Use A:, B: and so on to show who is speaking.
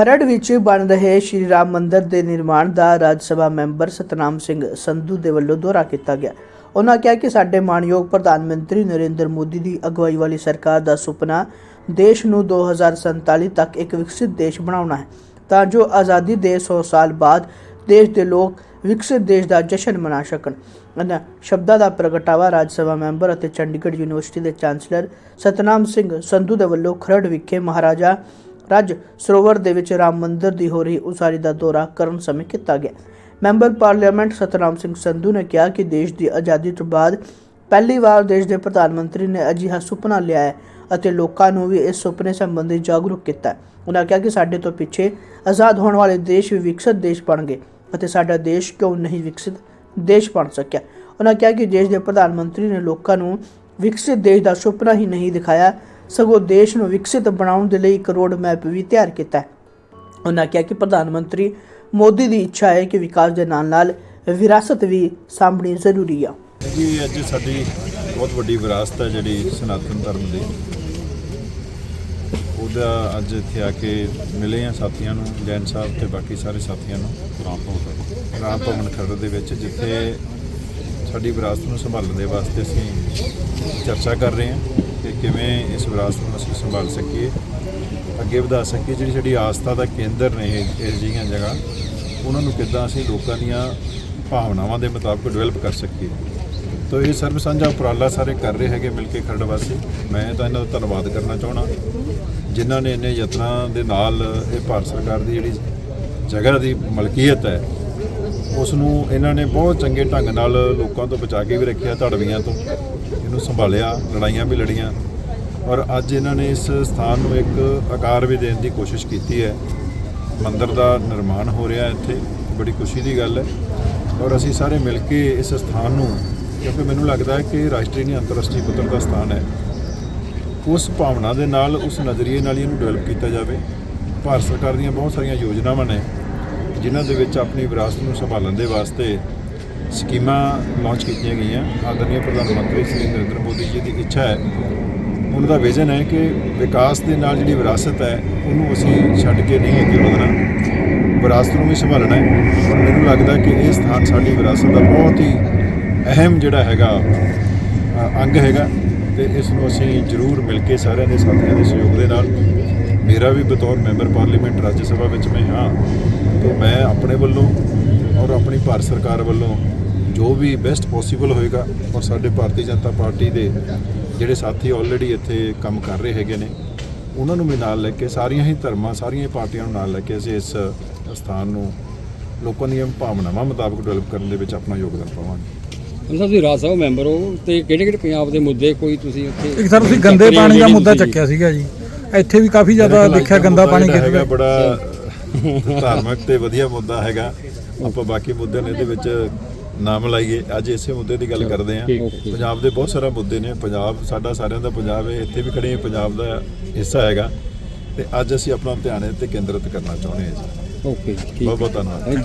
A: ਖਰੜ ਵਿੱਚ ਬਣ ਰਹੇ ਸ਼੍ਰੀ ਰਾਮ ਮੰਦਿਰ ਦੇ ਨਿਰਮਾਣ ਦਾ ਰਾਜ ਸਭਾ ਮੈਂਬਰ ਸਤਨਾਮ ਸਿੰਘ ਸੰਧੂ ਦੇ ਵੱਲੋਂ ਦੌਰਾ ਕੀਤਾ ਗਿਆ। ਉਹਨਾਂ ਕਿਹਾ ਕਿ ਸਾਡੇ ਮਾਣਯੋਗ ਪ੍ਰਧਾਨ ਮੰਤਰੀ ਨਰਿੰਦਰ ਮੋਦੀ ਦੀ ਅਗਵਾਈ ਵਾਲੀ ਸਰਕਾਰ ਦਾ ਸੁਪਨਾ ਦੇਸ਼ ਨੂੰ 2047 ਤੱਕ ਇੱਕ ਵਿਕਸਿਤ ਦੇਸ਼ ਬਣਾਉਣਾ ਹੈ। ਤਾਂ ਜੋ ਆਜ਼ਾਦੀ ਦੇ 100 ਸਾਲ ਬਾਅਦ ਦੇਸ਼ ਦੇ ਲੋਕ ਵਿਕਸਿਤ ਦੇਸ਼ ਦਾ ਜਸ਼ਨ ਮਨਾ ਸਕਣ। ਇਹਨਾਂ ਸ਼ਬਦਾਂ ਦਾ ਪ੍ਰਗਟਾਵਾ ਰਾਜ ਸਭਾ ਮੈਂਬਰ ਅਤੇ ਚੰਡੀਗੜ੍ਹ ਯੂਨੀਵਰਸਿਟੀ ਦੇ ਚਾਂਸਲਰ ਸਤਨਾਮ ਸਿੰਘ ਸੰਧੂ ਦੇ ਵੱਲੋਂ ਖਰੜ ਵਿਖੇ ਮਹਾਰਾਜਾ ਰਾਜ ਸਰੋਵਰ ਦੇ ਵਿੱਚ ਰਾਮ ਮੰਦਿਰ ਦੀ ਹੋ ਰਹੀ ਉਸਾਰੀ ਦਾ ਦੌਰਾ ਕਰਨ ਸਮੇਂ ਕੀਤਾ ਗਿਆ। ਮੈਂਬਰ ਪਾਰਲੀਮੈਂਟ ਸਤਨਾਮ ਸਿੰਘ ਸੰਧੂ ਨੇ ਕਿਹਾ ਕਿ ਦੇਸ਼ ਦੀ ਆਜ਼ਾਦੀ ਤੋਂ ਬਾਅਦ ਪਹਿਲੀ ਵਾਰ ਦੇਸ਼ ਦੇ ਪ੍ਰਧਾਨ ਮੰਤਰੀ ਨੇ ਅਜਿਹਾ ਸੁਪਨਾ ਲਿਆ ਹੈ ਅਤੇ ਲੋਕਾਂ ਨੂੰ ਵੀ ਇਸ ਸੁਪਨੇ ਸੰਬੰਧੀ ਜਾਗਰੂਕ ਕੀਤਾ ਉਹਨਾਂ ਕਿਹਾ ਕਿ ਸਾਡੇ ਤੋਂ ਪਿੱਛੇ ਆਜ਼ਾਦ ਹੋਣ ਵਾਲੇ ਦੇਸ਼ ਵੀ ਵਿਕਸਿਤ ਦੇਸ਼ ਬਣ ਗਏ ਅਤੇ ਸਾਡਾ ਦੇਸ਼ ਕਿਉਂ ਨਹੀਂ ਵਿਕਸਿਤ ਦੇਸ਼ ਬਣ ਸਕਿਆ। ਉਹਨਾਂ ਕਿਹਾ ਕਿ ਦੇਸ਼ ਦੇ ਪ੍ਰਧਾਨ ਮੰਤਰੀ ਨੇ ਲੋਕਾਂ ਨੂੰ ਵਿਕਸਿਤ ਦੇਸ਼ ਦਾ ਸੁਪਨਾ ਹੀ ਨਹੀਂ ਦਿਖਾਇਆ ਸਗੋਂ ਦੇਸ਼ ਨੂੰ ਵਿਕਸਿਤ ਬਣਾਉਣ ਦੇ ਲਈ ਇੱਕ ਰੋਡ ਮੈਪ ਵੀ ਤਿਆਰ ਕੀਤਾ ਹੈ। ਉਹਨਾਂ ਕਿਹਾ ਕਿ ਪ੍ਰਧਾਨ ਮੰਤਰੀ ਮੋਦੀ ਦੀ ਇੱਛਾ ਹੈ ਕਿ ਵਿਕਾਸ ਦੇ ਨਾਲ ਨਾਲ ਵਿਰਾਸਤ ਵੀ ਸਾਂਭਣੀ ਜ਼ਰੂਰੀ ਆ।
B: ਜੀ, ਅੱਜ ਸਾਡੀ ਬਹੁਤ ਵੱਡੀ ਵਿਰਾਸਤ ਹੈ ਜਿਹੜੀ ਸਨਾਤਨ ਧਰਮ ਦੀ। ਉਹਦਾ ਅੱਜ ਇੱਥੇ ਆ ਕੇ ਮਿਲੇ ਆ ਸਾਥੀਆਂ ਨੂੰ, ਜੈਨ ਸਾਹਿਬ ਤੇ ਬਾਕੀ ਸਾਰੇ ਸਾਥੀਆਂ ਨੂੰ, ਰਾਮ ਭਵਨ ਰਾਮ ਭਵਨ ਖਰੜ ਦੇ ਵਿੱਚ, ਜਿੱਥੇ ਸਾਡੀ ਵਿਰਾਸਤ ਨੂੰ ਸੰਭਾਲਣ ਦੇ ਵਾਸਤੇ ਅਸੀਂ ਚਰਚਾ ਕਰ ਰਹੇ ਹਾਂ। ਕਿ ਕਿਵੇਂ ਇਸ ਵਿਰਾਸਤ ਨੂੰ ਅਸੀਂ ਸੰਭਾਲ ਸਕੀਏ। ਅੱਗੇ ਵਧਾ ਸਕੀਏ। ਜਿਹੜੀ ਸਾਡੀ ਆਸਥਾ ਦਾ ਕੇਂਦਰ ਨੇ ਇਹ ਇਹ ਜਿਹੀਆਂ ਜਗ੍ਹਾ, ਉਹਨਾਂ ਨੂੰ ਕਿੱਦਾਂ ਅਸੀਂ ਲੋਕਾਂ ਦੀਆਂ ਭਾਵਨਾਵਾਂ ਦੇ ਮੁਤਾਬਕ ਡਿਵੈਲਪ ਕਰ ਸਕੀਏ। ਤੋ ਇਹ ਸਰਬ ਸਾਂਝਾ ਉਪਰਾਲਾ ਸਾਰੇ ਕਰ ਰਹੇ ਹੈਗੇ ਮਿਲ ਕੇ ਖਰੜ ਵਾਸੀ। ਮੈਂ ਤਾਂ ਇਹਨਾਂ ਦਾ ਧੰਨਵਾਦ ਕਰਨਾ ਚਾਹਣਾ ਜਿਨ੍ਹਾਂ ਨੇ ਇੰਨੇ ਯਤਨਾਂ ਦੇ ਨਾਲ ਇਹ ਭਾਰਤ ਸਰਕਾਰ ਦੀ ਜਿਹੜੀ ਜਗ੍ਹਾ ਦੀ ਮਲਕੀਅਤ ਹੈ ਉਸ ਨੂੰ ਇਹਨਾਂ ਨੇ ਬਹੁਤ ਚੰਗੇ ਢੰਗ ਨਾਲ ਲੋਕਾਂ ਤੋਂ ਬਚਾ ਕੇ ਵੀ ਰੱਖਿਆ, ਧੜਵੀਆਂ ਤੋਂ। ਇਹਨੂੰ ਸੰਭਾਲਿਆ, ਲੜਾਈਆਂ ਵੀ ਲੜੀਆਂ। ਔਰ ਅੱਜ ਇਹਨਾਂ ਨੇ ਇਸ ਸਥਾਨ ਨੂੰ ਇੱਕ ਆਕਾਰ ਵੀ ਦੇਣ ਦੀ ਕੋਸ਼ਿਸ਼ ਕੀਤੀ ਹੈ। ਮੰਦਿਰ ਦਾ ਨਿਰਮਾਣ ਹੋ ਰਿਹਾ ਇੱਥੇ। ਬੜੀ ਖੁਸ਼ੀ ਦੀ ਗੱਲ ਹੈ। ਔਰ ਅਸੀਂ ਸਾਰੇ ਮਿਲ ਕੇ ਇਸ ਸਥਾਨ ਨੂੰ, ਕਿਉਂਕਿ ਮੈਨੂੰ ਲੱਗਦਾ ਹੈ ਕਿ ਰਾਸ਼ਟਰੀ ਨਹੀਂ, ਅੰਤਰਰਾਸ਼ਟਰੀ ਪੱਧਰ ਦਾ ਸਥਾਨ ਹੈ। ਉਸ ਭਾਵਨਾ ਦੇ ਨਾਲ, ਉਸ ਨਜ਼ਰੀਏ ਨਾਲ ਹੀ ਇਹਨੂੰ ਡਿਵੈਲਪ ਕੀਤਾ ਜਾਵੇ। ਭਾਰਤ ਸਰਕਾਰ ਦੀਆਂ ਬਹੁਤ ਸਾਰੀਆਂ ਯੋਜਨਾਵਾਂ ਨੇ। ਜਿਨ੍ਹਾਂ ਦੇ ਵਿੱਚ ਆਪਣੀ ਵਿਰਾਸਤ ਨੂੰ ਸੰਭਾਲਣ ਦੇ ਵਾਸਤੇ ਸਕੀਮਾਂ ਲਾਂਚ ਕੀਤੀਆਂ ਗਈਆਂ। ਆਦਰਨੀय ਪ੍ਰਧਾਨ ਮੰਤਰੀ ਸ੍ਰੀ ਨਰਿੰਦਰ ਮੋਦੀ ਜੀ ਦੀ ਇੱਛਾ ਹੈ। ਉਹਨਾਂ ਦਾ ਵਿਜ਼ਨ ਹੈ ਕਿ ਵਿਕਾਸ ਦੇ ਨਾਲ ਜਿਹੜੀ ਵਿਰਾਸਤ ਹੈ, ਉਹਨੂੰ ਅਸੀਂ ਛੱਡ ਕੇ ਨਹੀਂ ਅੱਗੇ ਵਧਣਾ। ਵਿਰਾਸਤ ਨੂੰ ਵੀ ਸੰਭਾਲਣਾ ਹੈ। ਔਰ ਮੈਨੂੰ ਲੱਗਦਾ ਕਿ ਇਹ ਸਥਾਨ ਸਾਡੀ ਵਿਰਾਸਤ ਦਾ ਬਹੁਤ ਹੀ ਅਹਿਮ ਜਿਹੜਾ ਹੈਗਾ ਅੰਗ ਹੈਗਾ ਤੇ ਇਸ ਨੂੰ ਅਸੀਂ ਜ਼ਰੂਰ ਮਿਲ ਕੇ ਸਾਰਿਆਂ ਦੇ ਸਾਥੀਆਂ ਦੇ ਸਹਿਯੋਗ ਦੇ ਨਾਲ, ਮੇਰਾ ਵੀ ਬਤੌਰ ਮੈਂਬਰ ਪਾਰਲੀਮੈਂਟ ਰਾਜ ਸਭਾ ਵਿੱਚ ਮੈਂ ਹਾਂ। ਤੇ ਮੈਂ ਆਪਣੇ ਵੱਲੋਂ ਔਰ ਆਪਣੀ ਭਾਰਤ ਸਰਕਾਰ ਵੱਲੋਂ ਜੋ ਵੀ ਬੈਸਟ ਪੋਸੀਬਲ ਹੋਏਗਾ ਔਰ ਸਾਡੇ ਭਾਰਤੀ ਜਨਤਾ ਪਾਰਟੀ ਦੇ ਜਿਹੜੇ ਸਾਥੀ ਆਲਰੇਡੀ ਇੱਥੇ ਕੰਮ ਕਰ ਰਹੇ ਹੈਗੇ ਨੇ ਉਹਨਾਂ ਨੂੰ ਵੀ ਨਾਲ ਲੈ ਕੇ ਸਾਰੀਆਂ ਹੀ ਧਰਮਾਂ ਸਾਰੀਆਂ ਹੀ ਪਾਰਟੀਆਂ ਨੂੰ ਨਾਲ ਲੈ ਕੇ ਅਸੀਂ ਇਸ ਸਥਾਨ ਨੂੰ ਲੋਕਾਂ ਦੀਆਂ ਭਾਵਨਾਵਾਂ ਮੁਤਾਬਕ ਡਿਵੈਲਪ ਕਰਨ ਦੇ ਵਿੱਚ ਆਪਣਾ ਯੋਗਦਾਨ ਪਾਵਾਂਗੇ।
C: ਸਾਹਿਬ ਤੁਸੀਂ ਰਾਜ ਸਭਾ ਮੈਂਬਰ ਹੋ ਤੇ ਕਿਹੜੇ ਕਿਹੜੇ ਪੰਜਾਬ ਦੇ ਮੁੱਦੇ ਕੋਈ ਤੁਸੀਂ ਉੱਥੇ
D: ਇੱਕ ਸਰ ਤੁਸੀਂ ਗੰਦੇ ਪਾਣੀ ਦਾ ਮੁੱਦਾ ਚੱਕਿਆ ਸੀਗਾ ਜੀ। ਇੱਥੇ ਵੀ ਕਾਫੀ ਜ਼ਿਆਦਾ ਦੇਖਿਆ ਗੰਦਾ ਪਾਣੀ
B: ਜਿਹੜਾ ਹੈਗਾ ਬੜਾ ਧਾਰਮਿਕ ਤੇ ਵਧੀਆ ਮੁੱਦਾ ਹੈਗਾ। ਆਪਾਂ ਬਾਕੀ ਮੁੱਦਿਆਂ ਨੂੰ ਇਹਦੇ ਵਿੱਚ ਨਾਮ ਲਾਈਏ। ਅੱਜ ਇਸੇ ਮੁੱਦੇ ਦੀ ਗੱਲ ਕਰਦੇ
C: ਠੀਕ।
B: ਪੰਜਾਬ ਦੇ ਬਹੁਤ ਸਾਰੇ ਮੁੱਦੇ ਨੇ। ਪੰਜਾਬ ਸਾਡਾ ਸਾਰਿਆਂ ਦਾ ਪੰਜਾਬ ਹੈ। ਇੱਥੇ ਵੀ ਖੜੇ ਪੰਜਾਬ ਦਾ ਹਿੱਸਾ ਹੈਗਾ। ਤੇ ਅੱਜ ਅਸੀਂ ਆਪਣਾ ਧਿਆਨ ਤੇ ਕੇਂਦਰਿਤ ਕਰਨਾ ਚਾਹੁੰਦੇ ਹਾਂ ਜੀ।
C: ਓਕੇ ਠੀਕ
B: ਬਹੁਤ ਬਹੁਤ ਧੰਨਵਾਦ।
C: Thank you